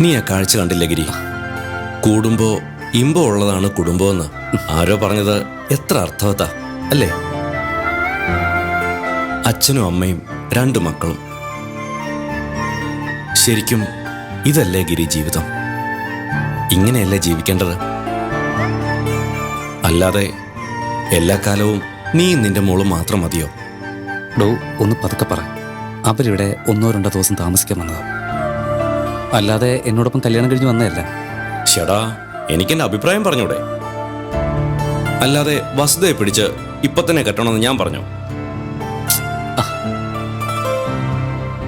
നീ ആ കാഴ്ച കണ്ടില്ല ഗിരി? കൂടുമ്പോ ഇമ്പോ ഉള്ളതാണ് കുടുംബമെന്ന് ആരോ പറഞ്ഞത് എത്ര അർത്ഥവത്താ അല്ലേ? അച്ഛനും അമ്മയും രണ്ടു മക്കളും. ശരിക്കും ഇതല്ലേ ഗിരി ജീവിതം? ഇങ്ങനെയല്ലേ ജീവിക്കേണ്ടത്? അല്ലാതെ എല്ലാ കാലവും നീ നിന്റെ മോളും മാത്രം മതിയോ? ഡോ ഒന്ന് പതുക്കെ പറ. അവരിവിടെ ഒന്നോ രണ്ടോ ദിവസം താമസിക്കാൻ വന്നതാ. അല്ലാതെ എന്നോടൊപ്പം കല്യാണം കഴിഞ്ഞ് വന്നതല്ല. എനിക്ക് എനിക്കെന്റെ അഭിപ്രായം പറഞ്ഞൂടെ? അല്ലാതെ വസുതയെ പിടിച്ച് ഇപ്പൊ തന്നെ കെട്ടണമെന്ന് ഞാൻ പറഞ്ഞു.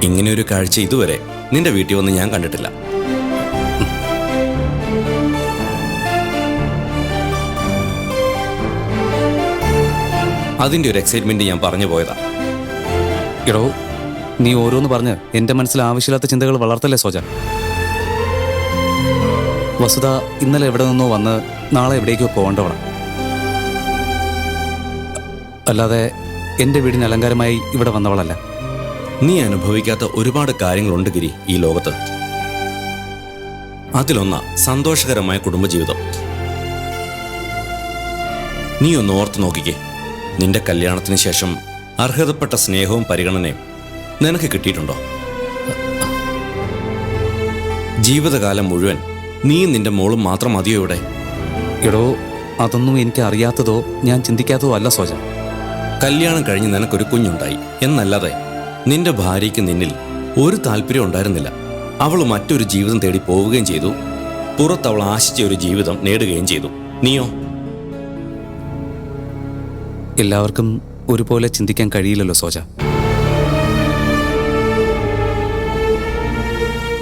ഇങ്ങനെ ഒരു കാഴ്ച ഇതുവരെ നിന്റെ വീട്ടിൽ വന്ന് ഞാൻ കണ്ടിട്ടില്ല. അതിന്റെ ഒരു എക്സൈറ്റ്മെന്റ് ഞാൻ പറഞ്ഞു പോയതാ. ഇടോ നീ ഓരോന്ന് പറഞ്ഞ് എന്റെ മനസ്സിൽ ആവശ്യമില്ലാത്ത ചിന്തകൾ വളർത്തല്ലേ സോജ? വസുധ ഇന്നലെ എവിടെ നിന്നോ വന്ന് നാളെ എവിടേക്കോ പോകേണ്ടവള. അല്ലാതെ എന്റെ വീടിന് അലങ്കാരമായി ഇവിടെ വന്നവളല്ല. നീ അനുഭവിക്കാത്ത ഒരുപാട് കാര്യങ്ങളുണ്ട് ഗിരി ഈ ലോകത്ത്. അതിലൊന്ന സന്തോഷകരമായ കുടുംബജീവിതം. നീ ഒന്ന് ഓർത്ത് നോക്കിക്കേ. നിന്റെ കല്യാണത്തിന് ശേഷം അർഹതപ്പെട്ട സ്നേഹവും പരിഗണനയും നിനക്ക് കിട്ടിയിട്ടുണ്ടോ? ജീവിതകാലം മുഴുവൻ നീയും നിന്റെ മോളും മാത്രം മതിയോ ഇവിടെ? എടോ അതൊന്നും എനിക്ക് അറിയാത്തതോ ഞാൻ ചിന്തിക്കാത്തതോ അല്ല സോജ. കല്യാണം കഴിഞ്ഞ് നിനക്കൊരു കുഞ്ഞുണ്ടായി. എന്നല്ലാതെ നിന്റെ ഭാര്യയ്ക്ക് നിന്നിൽ ഒരു താല്പര്യം ഉണ്ടായിരുന്നില്ല. അവൾ മറ്റൊരു ജീവിതം തേടി പോവുകയും ചെയ്തു. പുറത്ത് അവൾ ആശിച്ച ഒരു ജീവിതം നേടുകയും ചെയ്തു. നീയോ? എല്ലാവർക്കും ഒരുപോലെ ചിന്തിക്കാൻ കഴിയില്ലല്ലോ സോജ.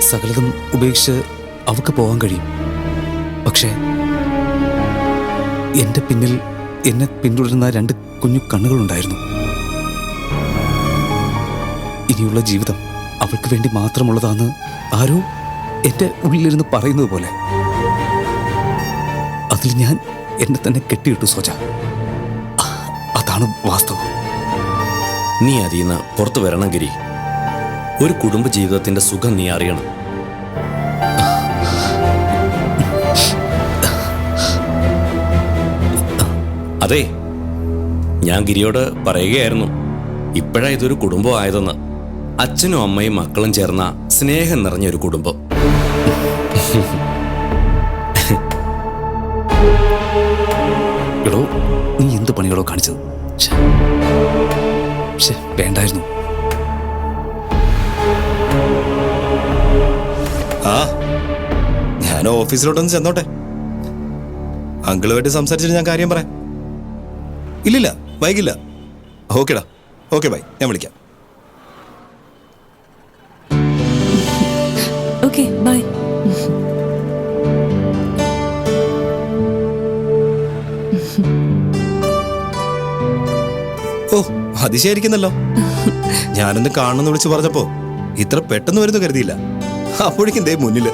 സകലതും ഉപേക്ഷിച്ച് അവക്ക് പോകാൻ കഴിയും. പക്ഷേ എന്റെ പിന്നിൽ എന്നെ പിന്തുടരുന്ന രണ്ട് കുഞ്ഞു കണ്ണുകളുണ്ടായിരുന്നു. ഇനിയുള്ള ജീവിതം അവൾക്ക് വേണ്ടി മാത്രമുള്ളതാണ് ആരോ എന്റെ ഉള്ളിലിരുന്ന് പറയുന്നത് പോലെ. അതിൽ ഞാൻ എന്നെ തന്നെ കെട്ടിയിട്ടു സോജ. അതാണ് വാസ്തവം. നീ അതിൽ നിന്ന് പുറത്തു വരണം ഗിരി. ഒരു കുടുംബ ജീവിതത്തിന്റെ സുഖം നീ അറിയണം. അതെ ഞാൻ ഗിരിയോട് പറയുകയായിരുന്നു. ഇപ്പോഴാ ഇതൊരു കുടുംബം ആയതെന്ന്. അച്ഛനും അമ്മയും മക്കളും ചേർന്ന സ്നേഹം നിറഞ്ഞ ഒരു കുടുംബം. എടോ നീ എന്ത് പണികളോ കാണിച്ചത്? വേണ്ടായിരുന്നു. ആ ഞാൻ ഓഫീസിലോട്ടൊന്ന് ചെന്നോട്ടെ. അങ്കിളുമായിട്ട് സംസാരിച്ചിട്ട് ഞാൻ കാര്യം പറയാം. ഇല്ലില്ല വൈകില്ല. ഓക്കേടാ ഓക്കെ ബൈ. ഞാൻ വിളിക്കാം. Okay bye. ഓ അതിശയായിരിക്കുന്നല്ലോ. ഞാനൊന്ന് കാണണമെന്ന് വിളിച്ചു പറഞ്ഞപ്പോ ഇത്ര പെട്ടെന്ന് വരുന്നു കരുതിയില്ല. അപ്പോഴേക്കും ദേ മുന്നിൽ.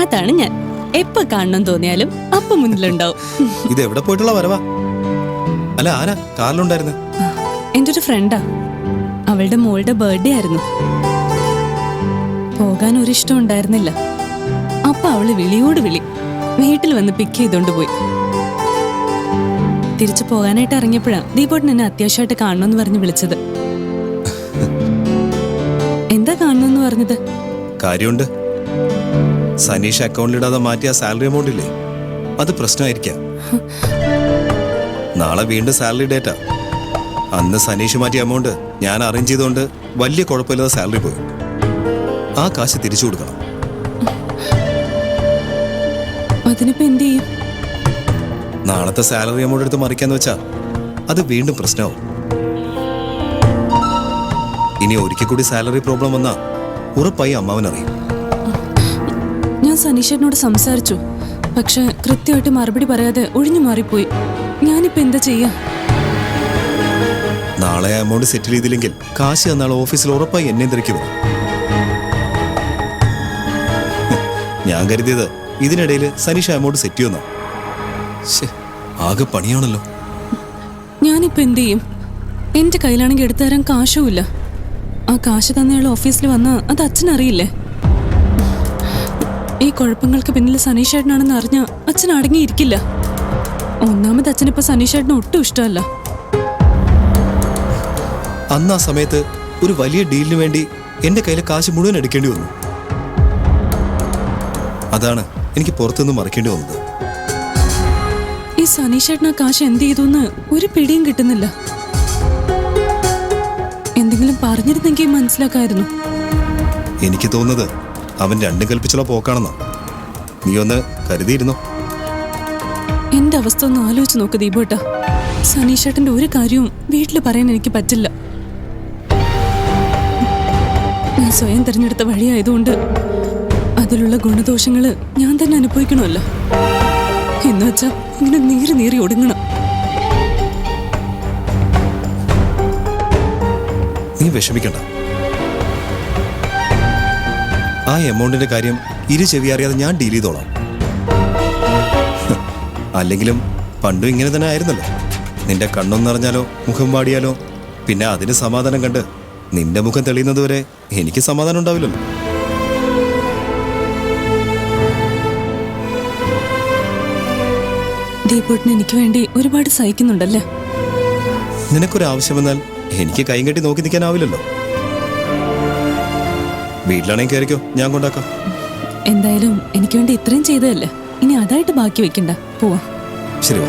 അതാണ് ഞാൻ. എപ്പോ കാണണം തോന്നിയാലും അപ്പൊ മുന്നിലുണ്ടാവും. ഇത് എവിടെ പോയിട്ടുള്ള വരവാ? അല്ല ആരാ? കാറിലുണ്ടായിരുന്നു? എന്റെ ഒരു ഫ്രണ്ടാ. അവളുടെ മോളുടെ ബർത്ത്ഡേ ആയിരുന്നു. പോകാൻ ഒരിഷ്ടം ഉണ്ടായിരുന്നില്ല. അപ്പൊ അവൾ വിളിയോട് വിളി. വീട്ടിൽ വന്ന് പിക്ക് ചെയ്തോണ്ട് പോയി. തിരിച്ചു പോകാനായിട്ട് ഇറങ്ങിയപ്പോഴാ ദീപോട്ടൻ എന്നെ അത്യാവശ്യമായിട്ട് കാണണമെന്ന് പറഞ്ഞ് വിളിച്ചത്. എന്താ കാണണമെന്ന് പറഞ്ഞത്? കാര്യമുണ്ട്. സനീഷ് അക്കൗണ്ടിലിടാതെ മാറ്റിയ സാലറി എമൗണ്ട് ഇല്ലേ? അത് പ്രശ്നമായിരിക്കാം. നാളെ വീണ്ടും സാലറി ഡേറ്റാ അന്ന് സനീഷ് മാറ്റിയ എമൗണ്ട് ഞാൻ അറേഞ്ച് ചെയ്തുകൊണ്ട് വലിയ കുഴപ്പമില്ലാതെ സാലറി പോയി. ആ കാശ് തിരിച്ചു കൊടുക്കണം. അതിനിപ്പോ എന്ത് ചെയ്യും? നാളത്തെ സാലറി എമൗണ്ട് എടുത്ത് മറിക്കാന്ന് വെച്ചാ അത് വീണ്ടും പ്രശ്നമാവും. ഇനി ഒരിക്കൽ കൂടി സാലറി പ്രോബ്ലം വന്നാ ഉറപ്പായി അമ്മാവനറിയും ഞാൻ സനീഷേട്ടനോട് സംസാരിച്ചു. പക്ഷെ കൃത്യമായിട്ട് മറുപടി പറയാതെ ഒഴിഞ്ഞു മാറിപ്പോയി. ഞാനിപ്പോ എന്താ ചെയ്യാ? നാളെ അമൗണ്ട് എമൗണ്ട് സെറ്റിൽ ചെയ്തില്ലെങ്കിൽ കാശ് എന്നാൾ ഓഫീസിൽ ഉറപ്പായി എന്നെ തിരക്കി വരും. ഞാൻ കരുതിയത് ഇതിനിടയിൽ സനീഷ എമൗണ്ട് സെറ്റ് ചെയ്യുന്നു ആകെ പണിയാണല്ലോ. ഞാനിപ്പോ എന്ത് ചെയ്യും? എന്റെ കയ്യിലാണെങ്കിൽ എടുത്തു തരാൻ കാശുമില്ല ആ കാശ് തന്നെയുള്ള ഓഫീസിൽ വന്ന അത് അച്ഛനറിയില്ലേ ഈ ഈ കുഴപ്പങ്ങൾക്ക് പിന്നിൽ സനീഷേട്ടനാണെന്ന് അറിഞ്ഞ അച്ഛൻ അടങ്ങിയിരിക്കില്ല. ഒന്നാമത് അച്ഛനിപ്പോ സനീഷേട്ടന് ഒട്ടും ഇഷ്ടമല്ല. അന്ന് ആ സമയത്ത് ഒരു വലിയ ഡീലിന് വേണ്ടി എന്റെ കയ്യിലെ കാശ് മുഴുവൻ എടുക്കേണ്ടി വന്നു. അതാണ് എനിക്ക് പുറത്തുനിന്ന് മറിക്കേണ്ടി വന്നത്. ഈ സനീഷേട്ടൻ ആ കാശ് എന്ത് ചെയ്തു എന്ന് ഒരു പിടിയും കിട്ടുന്നില്ല. എന്തെങ്കിലും പറഞ്ഞിരുന്നെങ്കിൽ മനസ്സിലാക്കായിരുന്നു. എനിക്ക് തോന്നുന്നത് അവൻ രണ്ടും കൽപ്പിച്ചുള്ള പോക്കാണെന്നാ. നീ ഒന്ന് കരുതിയിരുന്നോ? എന്റെ അവസ്ഥ ഒന്ന് ആലോചിച്ച് നോക്ക് ദീപോട്ട. സനീഷേട്ടന്റെ ഒരു കാര്യവും വീട്ടിൽ പറയാൻ എനിക്ക് പറ്റില്ല. ഞാൻ സ്വയം തിരഞ്ഞെടുത്ത വഴിയായതുകൊണ്ട് അതിലുള്ള ഗുണദോഷങ്ങൾ ഞാൻ തന്നെ അനുഭവിക്കണമല്ലോ. എന്ന് വെച്ചാ ഇങ്ങനെ നീറി നീറി ഒടുങ്ങണം. നീ വിഷമിക്കണ്ട. ആ എമൗണ്ടിന്റെ കാര്യം ഇരു ചെവി അറിയാതെ ഞാൻ ഡീൽ ചെയ്തോളാം. അല്ലെങ്കിലും പണ്ടും ഇങ്ങനെ തന്നെ ആയിരുന്നല്ലോ. നിന്റെ കണ്ണൊന്ന് നിറഞ്ഞാലോ മുഖം വാടിയാലോ പിന്നെ അതിന് സമാധാനം കണ്ട് നിന്റെ മുഖം തെളിയുന്നതുവരെ എനിക്ക് സമാധാനം ഉണ്ടാവില്ലല്ലോ. ദീപോട്ടിന് എനിക്ക് വേണ്ടി ഒരുപാട് സഹിക്കുന്നുണ്ടല്ലേ? നിനക്കൊരു ആവശ്യം വന്നാൽ എനിക്ക് കൈ കെട്ടി നോക്കി നിൽക്കാനാവില്ലല്ലോ. വീട്ടിലാണെങ്കിൽ കയറിക്കോ ഞാൻ കൊണ്ടാക്കാം. എന്തായാലും എനിക്ക് വേണ്ടി ഇത്രയും ചെയ്തതല്ലേ? ഇനി അതായിട്ട് ബാക്കി വെക്കണ്ട. പോവാ. ശരി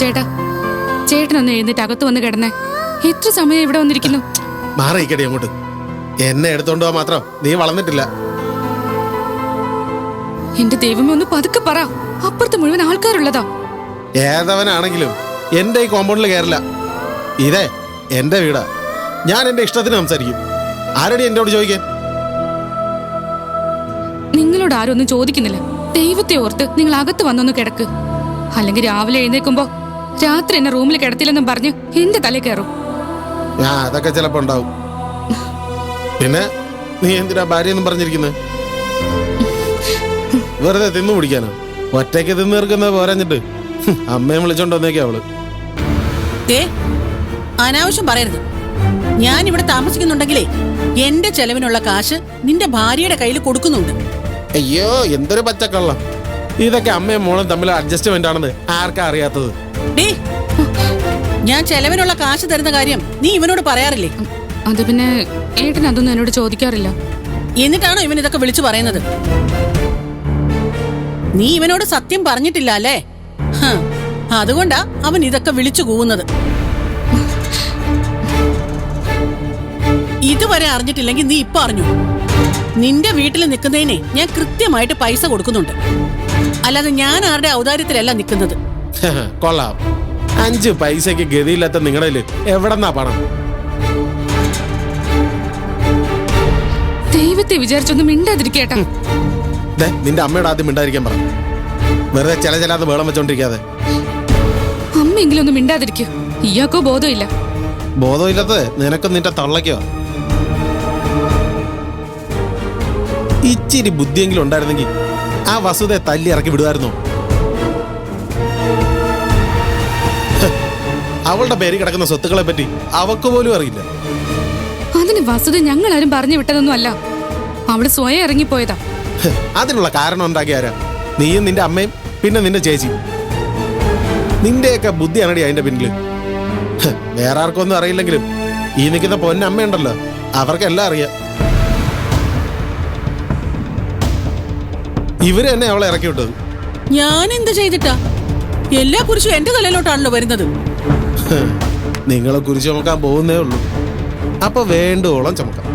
ചേട്ടാ ചേട്ടനൊന്ന് എഴുന്നേറ്റ് അകത്ത് വന്ന് കിടന്നേ. എത്ര സമയം ഇവിടെ വന്നിരിക്കുന്നു? മാറിയിക്കടി അങ്ങോട്ട്. എന്നെ എടുത്തോണ്ട് പോവാ മാത്രം നീ വളർന്നിട്ടില്ല. എന്റെ ദൈവമേ ഒന്ന് പതുക്കെ പറ. അപ്പുറത്ത് മുഴുവൻ ആൾക്കാരുള്ളതാ. ഏതവനാണെങ്കിലും എന്റെ ഈ കോമ്പൗണ്ടിൽ കയറില്ല ഇതേ എന്റെ വീടാ. ഞാൻ എന്റെ ഇഷ്ടത്തിന് സംസാരിക്കും. ആരടി എന്നോട് ചോദിക്കാൻ? നിങ്ങളോട് ആരും ഒന്നും ചോദിക്കുന്നില്ല. ദൈവത്തെ ഓർത്ത് നിങ്ങൾ അകത്ത് വന്നൊന്ന് കിടക്ക്. അല്ലെങ്കിൽ രാവിലെ എഴുന്നേക്കുമ്പോ രാത്രി എന്നെ റൂമിൽ കിടത്തില്ലെന്നും പറഞ്ഞ് എന്റെ തലേ കയറും. ആ അതൊക്കെ ചിലപ്പോ ഉണ്ടാവും. പിന്നെ നീ എന്തിനാ ഭാര്യ എന്നും പറഞ്ഞിരിക്കുന്നത് വെറുതെ തിന്നു പിടിക്കാനോ ഒറ്റയ്ക്ക് തിന്നു തീർക്കുന്നത് പോരാഞ്ഞിട്ട്. അമ്മയെ വിളിച്ചോണ്ട് വന്നേക്കാ അവൾ. അനാവശ്യം പറയരുത്. ഞാൻ ഇവിടെ താമസിക്കുന്നുണ്ടെങ്കിലേ എന്റെ ചെലവിനുള്ള കാശ് നിന്റെ ഭാര്യയുടെ കയ്യിൽ കൊടുക്കുന്നുണ്ട്. അയ്യോ എന്തൊരു പച്ചക്കള്ള. ഇതൊക്കെ അമ്മയും മോളും തമ്മിൽ അഡ്ജസ്റ്റ്മെന്റ് ആണെന്ന് ആർക്കാ അറിയാത്തത്? ഞാൻ ചെലവിനുള്ള കാശ് തരുന്ന കാര്യം നീ ഇവനോട് പറയാറില്ലേ? അത് പിന്നെ ഏട്ടൻ അതൊന്നും എന്നോട് ചോദിക്കാറില്ല. എന്നിട്ടാണോ ഇവൻ ഇതൊക്കെ വിളിച്ചു പറയുന്നത്? നീ ഇവനോട് സത്യം പറഞ്ഞിട്ടില്ല അല്ലേ? അതുകൊണ്ടാ അവൻ ഇതൊക്കെ വിളിച്ചു കൂവുന്നത്. ഇതുവരെ അറിഞ്ഞിട്ടില്ലെങ്കിൽ നീ ഇപ്പൊ അറിഞ്ഞു. നിന്റെ വീട്ടിൽ നിൽക്കുന്നതിനെ ഞാൻ കൃത്യമായിട്ട് പൈസ കൊടുക്കുന്നുണ്ട്. അല്ലാതെ ഞാൻ ആരുടെ ഔദാര്യത്തിലല്ല നിൽക്കുന്നത്. കൊള്ളാം. അഞ്ച് പൈസക്ക് ഗതിയില്ലാത്ത നിങ്ങളുടെ എവിടെന്നാ പണം? ദൈവത്തെ വിചാരിച്ചൊന്നും മിണ്ടാതിരിക്കേട്ടാ നിന്റെ അമ്മയോട് ആദ്യം മിണ്ടാതിരിക്കാൻ പറഞ്ഞു വെറുതെ ചില ചിലാതെ വേളം വെച്ചോണ്ടിരിക്കാതെ. അമ്മയെങ്കിലും ഒന്ന് മിണ്ടാതിരിക്കൂ. ഇയാൾക്കോ ബോധമില്ല. ബോധമില്ലാത്തത് നിനക്കും നിന്റെ തള്ളയ്ക്കോ? ഇച്ചിരി ബുദ്ധിയെങ്കിലും ഉണ്ടായിരുന്നെങ്കിൽ ആ വസുതയെ തല്ലി ഇറക്കി വിടുമായിരുന്നു. അവളുടെ പേര് കിടക്കുന്ന സ്വത്തുക്കളെ പറ്റി അവക്ക് പോലും അറിയില്ല. അതിന് വസ്തുത ഞങ്ങളാരും പറഞ്ഞു വിട്ടതൊന്നും അല്ല അവൾ സ്വയം ഇറങ്ങിപ്പോയതാ. അതിനുള്ള കാരണം ഉണ്ടാക്കിയ ആരാ നീയും നിന്റെ അമ്മയും പിന്നെ നിന്റെ ചേച്ചി. നിന്റെയൊക്കെ ബുദ്ധിയാണടി അതിന്റെ പിന്നിൽ. വേറെ ആർക്കൊന്നും അറിയില്ലെങ്കിലും ഈ നിൽക്കുന്ന പൊന്നമ്മയുണ്ടല്ലോ അവർക്കെല്ലാം അറിയാം. ഇവർ തന്നെ അവളെ ഇറക്കി വിട്ടത്. ഞാൻ എന്ത് ചെയ്തിട്ടാ? എല്ലാ കുറിച്ചും എന്റെ തലയിലോട്ടാണല്ലോ വരുന്നത്. നിങ്ങളെ കുറിച്ച് നോക്കാൻ പോകുന്നേ ഉള്ളൂ. അപ്പൊ വേണ്ടോളം ചുമക്കാം.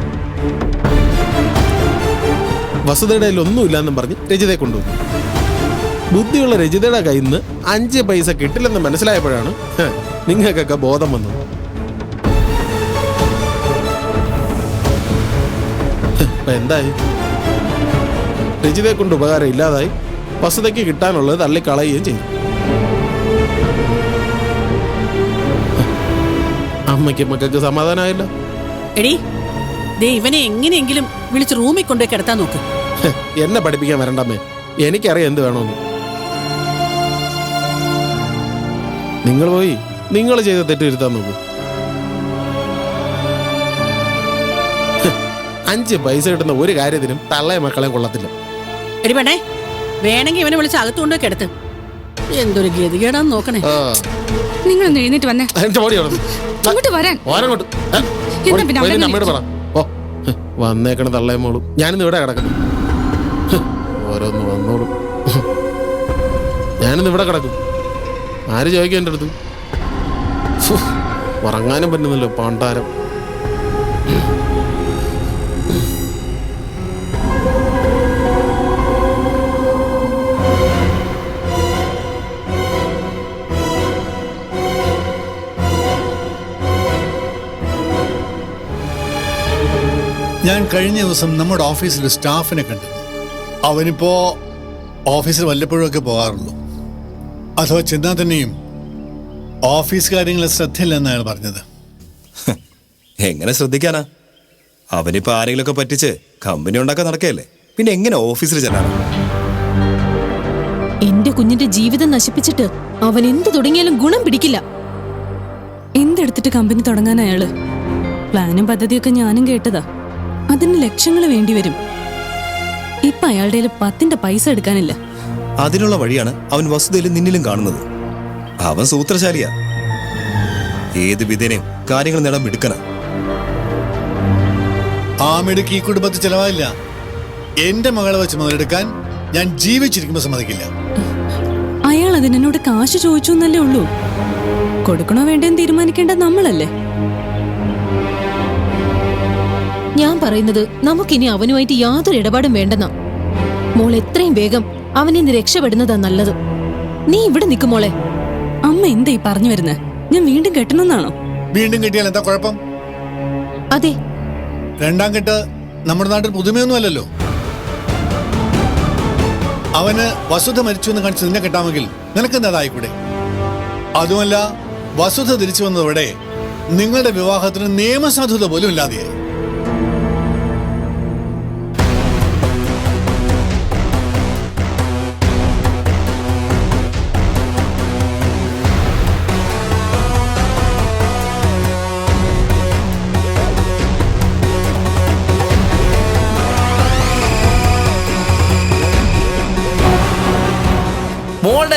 വസുതയുടെ കയ്യിൽ ഒന്നുമില്ലാന്നും പറഞ്ഞ് രജിതയെ കൊണ്ടുവന്നു. ബുദ്ധിയുള്ള രജിതയുടെ കയ്യിൽ നിന്ന് അഞ്ച് പൈസ കിട്ടില്ലെന്ന് മനസ്സിലായപ്പോഴാണ് നിങ്ങൾക്കൊക്കെ ബോധം വന്നത്. എന്തായി? രജിതയെ കൊണ്ട് ഉപകാരം ഇല്ലാതായി വസുതയ്ക്ക് കിട്ടാനുള്ളത് തള്ളിക്കളയുകയും ചെയ്തു. അമ്മയ്ക്ക് മക്കൾക്ക് സമാധാനമായല്ലോ. എടി ദേ ഇവനെ എങ്ങനെയെങ്കിലും വിളിച്ച് റൂമിൽ കൊണ്ടുപോയി കിടത്താൻ നോക്ക്. എന്നെ പഠിപ്പിക്കാൻ വരണ്ടമ്മേ. എനിക്കറിയാം എന്ത് വേണമെന്ന്. നിങ്ങൾ പോയി നിങ്ങൾ ചെയ്ത തെറ്റ് ഇരുത്താൻ നോക്കൂ. അഞ്ച് പൈസ കിട്ടുന്ന ഒരു കാര്യത്തിനും തള്ളയെ മക്കളെ കൊള്ളത്തില്ല. എടി വേണേ വേണമെങ്കിൽ ഇവനെ വിളിച്ച് അകത്ത് കൊണ്ടുപോയി കിടത്ത്. എന്തൊരു ഗതികേടാന്ന് നോക്കണേ. ആ, നിങ്ങളൊന്ന് എഴുന്നേറ്റ് വന്നേ. ഓടി ഇങ്ങോട്ട് വരാൻ. ഓരങ്ങോട്ട് അമ്മയോട് പറ. ഓ വന്നേക്കണ തള്ളയും മോളും. ഞാനിന്ന് ഇവിടെ കിടക്കുന്നു. ഓരോന്ന് വന്നോളും. ഞാനിന്ന് ഇവിടെ കിടക്കും. ആര് ചോദിക്കും എന്റെ അടുത്ത്? ഉറങ്ങാനും പറ്റുന്നില്ല പാണ്ടാരം. ഞാൻ കഴിഞ്ഞ ദിവസം നമ്മുടെ ഓഫീസിൽ സ്റ്റാഫിനെ കണ്ടു. അവനിപ്പോ ഓഫീസിൽ വല്ലപ്പോഴൊക്കെ പോകാറുള്ളൂ. അഥവാ ചെന്നാൽ തന്നെയും ഓഫീസ് കാര്യങ്ങളിൽ ശ്രദ്ധയില്ലെന്നാണ് പറഞ്ഞത്. എങ്ങനെ ശ്രദ്ധിക്കാനാ? അവനിപ്പോ ആരെങ്കിലുമൊക്കെ പറ്റിച്ച് കമ്പനി ഉണ്ടാക്കാൻ നടക്കല്ലേ പിന്നെ എങ്ങനെ ഓഫീസിൽ ചെല്ലാനാ? എന്റെ കുഞ്ഞിന്റെ ജീവിതം നശിപ്പിച്ചിട്ട് അവൻ എന്ത് തുടങ്ങിയാലും ഗുണം പിടിക്കില്ല. എന്തെടുത്തിട്ട് കമ്പനി തുടങ്ങാൻ അയാൾ? പ്ലാനും പദ്ധതിയൊക്കെ ഞാനും കേട്ടതാ. അതിന് ലക്ഷങ്ങൾ വേണ്ടിവരും ഇപ്പൊ അയാളുടെ പത്തിന്റെ പൈസ എടുക്കാനില്ല. അതിനുള്ള വഴിയാണ് അവൻ വസുതയിലും നിന്നിലും കാണുന്നത്. അവൻ സൂത്രശാലിയാ. ഏത് വിധേനയും കാര്യങ്ങൾ നേടാൻ മിടുക്കനാ. ആ മിടുക്ക് ഈ കുടുംബത്തിൽ ചെലവായില്ല എന്റെ മകളെ വെച്ച് മുതലെടുക്കാൻ ഞാൻ ജീവിച്ചിരിക്കുമ്പോൾ സമ്മതിക്കില്ല. അയാൾ അതിനോട് കാശ് ചോദിച്ചു എന്നല്ലേ ഉള്ളൂ. കൊടുക്കണോ വേണ്ടെന്ന് തീരുമാനിക്കേണ്ട നമ്മളല്ലേ? ഞാൻ പറയുന്നത് നമുക്കിനി അവനുമായിട്ട് യാതൊരു ഇടപാടും വേണ്ടെന്നാ. മോൾ എത്രയും വേഗം അവനെ നിന്ന് രക്ഷപ്പെടുന്നതാ നല്ലത്. നീ ഇവിടെ നിൽക്കും മോളെ. അമ്മ എന്താ ഈ പറഞ്ഞു വരുന്നത് ഞാൻ വീണ്ടും കെട്ടണമെന്നാണോ വീണ്ടും കിട്ടിയാൽ എന്താ കുഴപ്പം? അതെ. രണ്ടാം കെട്ട് നമ്മുടെ നാട്ടിൽ പുതുമയൊന്നും അല്ലല്ലോ അവന് വസുധ മരിച്ചു എന്ന് കാണിച്ച് നിന്നെ കെട്ടാമെങ്കിൽ നിനക്കെന്തായിക്കൂടെ അതുമല്ല വസുധ തിരിച്ചു വന്നതോടെ നിങ്ങളുടെ വിവാഹത്തിന് നിയമസാധുത പോലും ഇല്ലാതെയായി.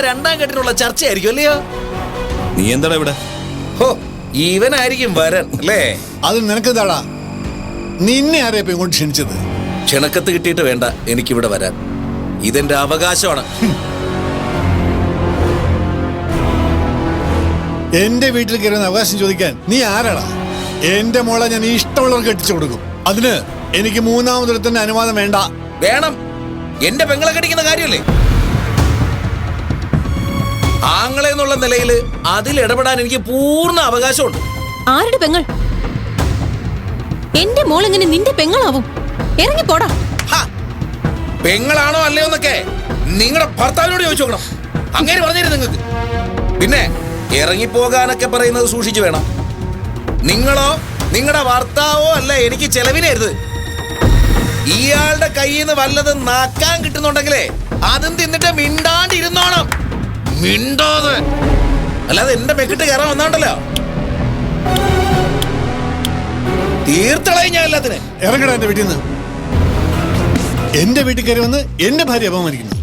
മോളുടെ രണ്ടാം കെട്ടിനുള്ള ചർച്ചയായിരിക്കും അല്ലയോ? നീ എന്താടാ ഇവിടെ? ഹോ ഇവനായിരിക്കും വരൻ അല്ലേ? അത് നിനക്കെന്താടാ? നിന്നെ ആരെയാ ഇപ്പൊ ഇങ്ങോട്ട് ക്ഷണിച്ചത്? ക്ഷണക്കത്ത് കിട്ടിയിട്ട് വേണ്ട എനിക്കിവിടെ വരാൻ. ഇതെന്റെ അവകാശമാണ്. എന്റെ വീട്ടിൽ കയറുന്ന അവകാശം ചോദിക്കാൻ നീ ആരാടാ? എന്റെ മോളെ ഞാൻ ഇഷ്ടമുള്ളവർക്ക് കെട്ടിച്ചു കൊടുക്കും. അതിന് എനിക്ക് മൂന്നാമതൊരുത്തിന്റെ അനുവാദം വേണ്ട. വേണം. എന്റെ പെങ്ങളെ കടിക്കുന്ന കാര്യമല്ലേ? ആങ്ങളെ എന്നുള്ള നിലയിൽ അതിൽ ഇടപെടാൻ എനിക്ക് പൂർണ അവകാശമുണ്ട്. ആരുടെ പെങ്ങൾ? എന്റെ മോൾ എങ്ങനെ നിന്റെ പെങ്ങളാവും? ഇറങ്ങി പോടാ. പെങ്ങളാണോ അല്ലയോ എന്നൊക്കെ നിങ്ങളുടെ ഭർത്താവിനോട് ചോദിച്ചു നോക്കണം. അങ്ങനെ പറഞ്ഞിരുന്നു നിങ്ങൾക്ക്. പിന്നെ ഇറങ്ങിപ്പോകാനൊക്കെ പറയുന്നത് സൂക്ഷിച്ചു വേണം. നിങ്ങളോ നിങ്ങളുടെ ഭർത്താവോ അല്ല എനിക്ക് ചെലവിനരുത് ഇയാളുടെ കയ്യിൽ നിന്ന് വല്ലതും നാക്കാൻ കിട്ടുന്നുണ്ടെങ്കിലേ അതും തിന്നിട്ട് മിണ്ടാണ്ടിരുന്നോണം. മിണ്ടോത് അല്ലാതെ എന്റെ മെക്കിട്ട് കയറാൻ വന്നാണ്ടല്ലോ. തീർത്തളയും ഞാൻ എല്ലാത്തിനെ. ഇറങ്ങടാ എന്റെ വീട്ടിൽ നിന്ന് എന്റെ വീട്ടിൽ കയറി വന്ന് എന്റെ ഭാര്യ അപമാനിക്കുന്നു.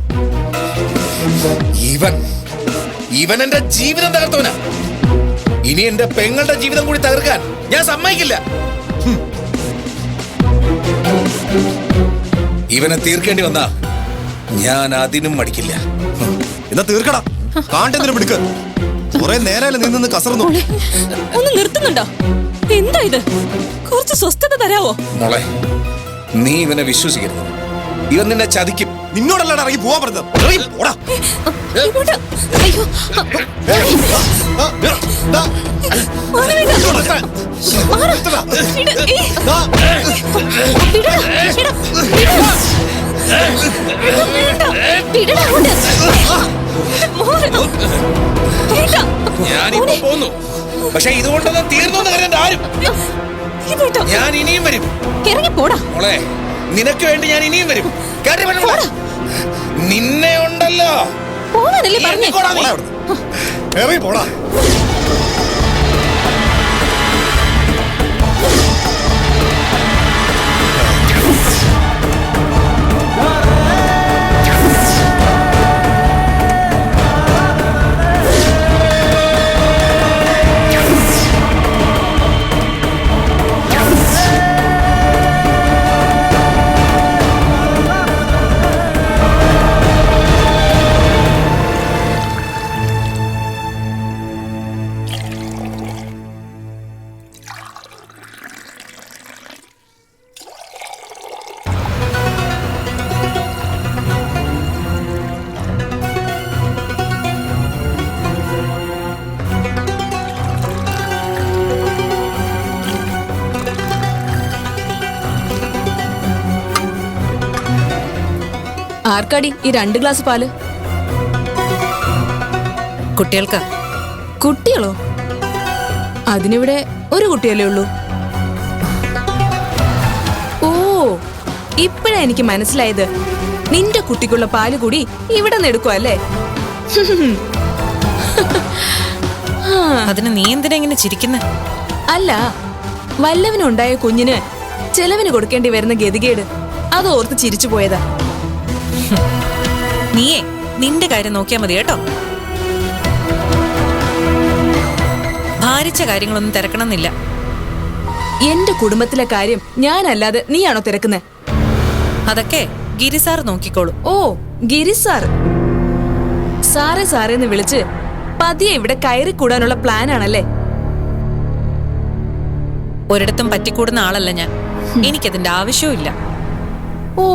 ഇവൻ ഇവൻ എന്റെ ജീവിതം തകർത്തവനാ. ഇനി എന്റെ പെങ്ങളുടെ ജീവിതം കൂടി തകർക്കാൻ ഞാൻ സമ്മതിക്കില്ല. ഇവനെ തീർക്കേണ്ടി വന്നാ ഞാൻ അതിനും മടിക്കില്ല. എന്നാ തീർക്കടാ. കാണ്ടെന്തിനു മിടുക്ക് കുറെ നേരം നീ നിന്ന് കസറുന്നു ഒന്ന് നിർത്തുന്നുണ്ടോ? എന്താ ഇത്? കുറച്ച് സ്വസ്ഥത തരാവോ? മോളെ നീ ഇവനെ വിശ്വസിക്കരുത്. ഇവൻ നിന്നെ ചതിക്കും. നിന്നോടല്ലാണ്ട് ഇറങ്ങി പോവാൻ പറഞ്ഞത്. വേണ്ട. ഞാനിപ്പോ പോന്നു. പക്ഷെ ഇതുകൊണ്ടൊന്നും തീർന്നു എന്ന് കരുതണ്ട ആരും. ഞാൻ ഇനിയും വരും. ഇറങ്ങി പോടാ. മോളെ നിനക്ക് വേണ്ടി ഞാൻ ഇനിയും വരും കേറി നിന്നെ ഉണ്ടല്ലോ. പോവാനല്ലേ പറഞ്ഞേ. ഇറങ്ങി പോടാ. ആർക്കാടി ഈ രണ്ട് ഗ്ലാസ് പാൽ. കുട്ടികൾക്ക്? കുട്ടികളോ? അതിനിവിടെ ഒരു കുട്ടിയല്ലേ ഉള്ളൂ. ഓ ഇപ്പഴാ എനിക്ക് മനസ്സിലായത്. നിന്റെ കുട്ടിക്കുള്ള പാൽ കൂടി ഇവിടെ നിന്ന് എടുക്കുക അല്ലേ? അതിന് നീ എന്തിനാ ഇങ്ങനെ ചിരിക്കുന്ന? അല്ല വല്ലവനുണ്ടായ കുഞ്ഞിന് ചെലവിന് കൊടുക്കേണ്ടി വരുന്ന ഗതികേട് അത് ഓർത്ത് ചിരിച്ചു പോയതാ. നീയേ നിന്റെ കാര്യം നോക്കിയാൽ മതി കേട്ടോ. ഭാരിച്ച കാര്യങ്ങളൊന്നും തിരക്കണമെന്നില്ല. എന്റെ കുടുംബത്തിലെ കാര്യം ഞാനല്ലാതെ നീയാണോ തിരക്കുന്നേ? അതൊക്കെ ഗിരിസാർ നോക്കിക്കോളൂ. ഓ ഗിരിസാർ സാറെ സാറേ സാറേന്ന് വിളിച്ച് പതിയെ ഇവിടെ കയറി കൂടാനുള്ള പ്ലാൻ ആണല്ലേ? ഒരിടത്തും പറ്റിക്കൂടുന്ന ആളല്ല ഞാൻ. എനിക്കതിന്റെ ആവശ്യവും ഓ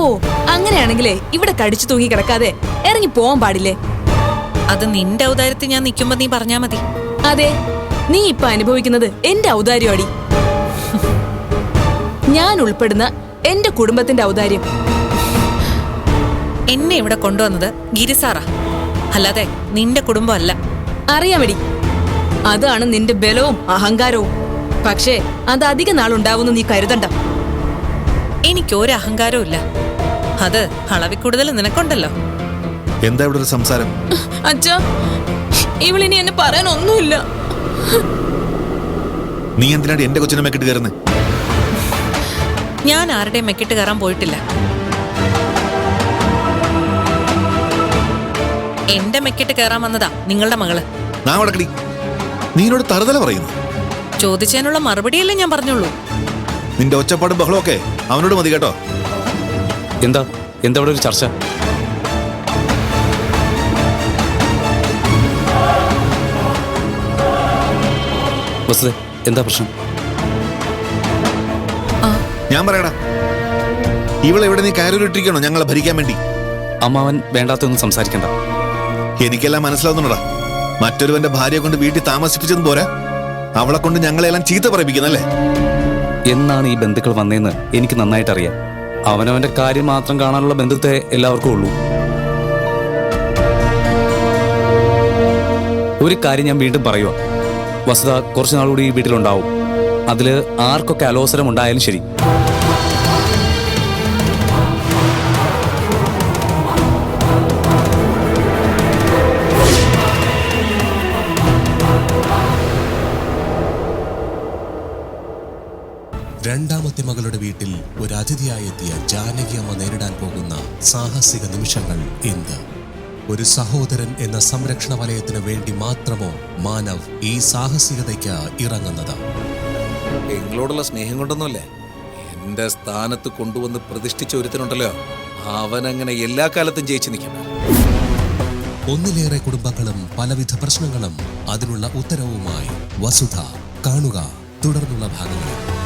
അങ്ങനെയാണെങ്കിലേ ഇവിടെ കടിച്ചു തൂങ്ങി കിടക്കാതെ ഇറങ്ങി പോവാൻ പാടില്ലേ? അത് നിന്റെ ഔദാര്യത്തിൽ ഞാൻ നിൽക്കുമ്പോ നീ പറഞ്ഞാ മതി. അതെ നീ ഇപ്പൊ അനുഭവിക്കുന്നത് എന്റെ ഔദാര്യം അടി ഞാൻ ഉൾപ്പെടുന്ന എന്റെ കുടുംബത്തിന്റെ ഔദാര്യം. എന്നെ ഇവിടെ കൊണ്ടുവന്നത് ഗിരിസാറാ അല്ലാതെ നിന്റെ കുടുംബമല്ല. അറിയാമടി. അതാണ് നിന്റെ ബലവും അഹങ്കാരവും. പക്ഷേ അത് അധിക നാളുണ്ടാവുമെന്ന് നീ കരുതണ്ട. എനിക്ക് ഒരു അഹങ്കാരവും ഇല്ല. അത് അളവിൽ കൂടുതൽ നിനക്കുണ്ടല്ലോ. എന്താ ഇവിടെ ഒരു സംസാരം? അച്ഛാ ഇവളിനി എന്നെ പറയാൻ ഒന്നുമില്ല. നീ എന്തിനാണ് എന്റെ കൊച്ചിനെ മെക്കിട്ട് കയറുന്നത് ഞാൻ ആരുടെയും മെക്കിട്ട് കയറാൻ പോയിട്ടില്ല. എന്റെ മെക്കിട്ട് കയറാൻ വന്നതാ നിങ്ങളുടെ മകൾ. നാ നീനോട് തറുതല പറയുന്നു. ചോദിച്ചതിനുള്ള മറുപടിയല്ലേ ഞാൻ പറഞ്ഞുള്ളൂ. നിന്റെ ഒച്ചപ്പാടും ബഹളമൊക്കെ അവനോട് മതി കേട്ടോ. എന്താ? എന്താ അവിടെ ഒരു ചർച്ച? വസുദേ എന്താ പ്രശ്നം? ഞാൻ പറയടാ. ഇവളെ ഇവിടെ നീ കയറിയിട്ടിരിക്കണോ ഞങ്ങളെ ഭരിക്കാൻ വേണ്ടി? അമ്മാവൻ വേണ്ടാത്തൊന്നും സംസാരിക്കണ്ട. എനിക്കെല്ലാം മനസ്സിലാവുന്നുണ്ടടാ. മറ്റൊരുവന്റെ ഭാര്യയെ കൊണ്ട് വീട്ടിൽ താമസിപ്പിച്ചതും പോരാ. അവളെ കൊണ്ട് ഞങ്ങളെല്ലാം ചീത്ത പറയിപ്പിക്കുന്നല്ലേ എന്നാണ് ഈ ബന്ധുക്കൾ വന്നതെന്ന് എനിക്ക് നന്നായിട്ട് അറിയാം അവനവന്റെ കാര്യം മാത്രം കാണാനുള്ള ബന്ധത്തെ എല്ലാവർക്കും ഉള്ളൂ. ഒരു കാര്യം ഞാൻ വീണ്ടും പറയുക വസുത കുറച്ച് നാളുകൂടി ഈ വീട്ടിലുണ്ടാവും. അതിൽ ആർക്കൊക്കെ അലോസരം ഉണ്ടായാലും ശരി. സാഹസിക നിമിഷങ്ങൾ എന്ത് ഒരു സഹോദരൻ എന്ന സംരക്ഷണ വലയത്തിന് വേണ്ടി മാത്രമോ മാനവ് ഈ സാഹസികതയ്ക്ക് ഇറങ്ങുന്നത്? എങ്ങളോടുള്ള സ്നേഹം കൊണ്ടൊന്നുമല്ലേ? എന്റെ സ്ഥാനത്ത് കൊണ്ടുവന്ന് പ്രതിഷ്ഠിച്ച ഒരുത്തനുണ്ടല്ലോ. അവൻ അങ്ങനെ എല്ലാ കാലത്തും ജയിച്ചു നിൽക്കണം ഒന്നിലേറെ കുടുംബങ്ങളും പലവിധ പ്രശ്നങ്ങളും അതിനുള്ള ഉത്തരവുമായി വസുധ കാണുക തുടർന്നുള്ള ഭാഗങ്ങളിൽ.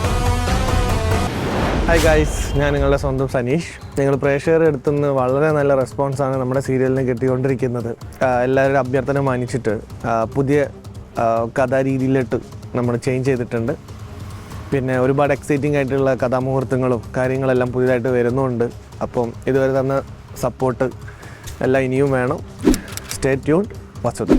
ഹായ് ഗായ്സ് ഞാൻ നിങ്ങളുടെ സ്വന്തം സനീഷ്. നിങ്ങൾ പ്രേക്ഷകരുടെ അടുത്തുനിന്ന് വളരെ നല്ല റെസ്പോൺസാണ് നമ്മുടെ സീരിയലിന് കിട്ടിക്കൊണ്ടിരിക്കുന്നത്. എല്ലാവരുടെ അഭ്യർത്ഥന മാനിച്ചിട്ട് പുതിയ കഥാരീതിയിലിട്ട് നമ്മൾ ചേഞ്ച് ചെയ്തിട്ടുണ്ട്. പിന്നെ ഒരുപാട് എക്സൈറ്റിംഗ് ആയിട്ടുള്ള കഥാമുഹൂർത്തങ്ങളും കാര്യങ്ങളെല്ലാം പുതിയതായിട്ട് വരുന്നുണ്ട്. അപ്പം ഇതുവരെ തന്ന സപ്പോർട്ട് എല്ലാം ഇനിയും വേണം. സ്റ്റേ ട്യൂൺ വസ്തുത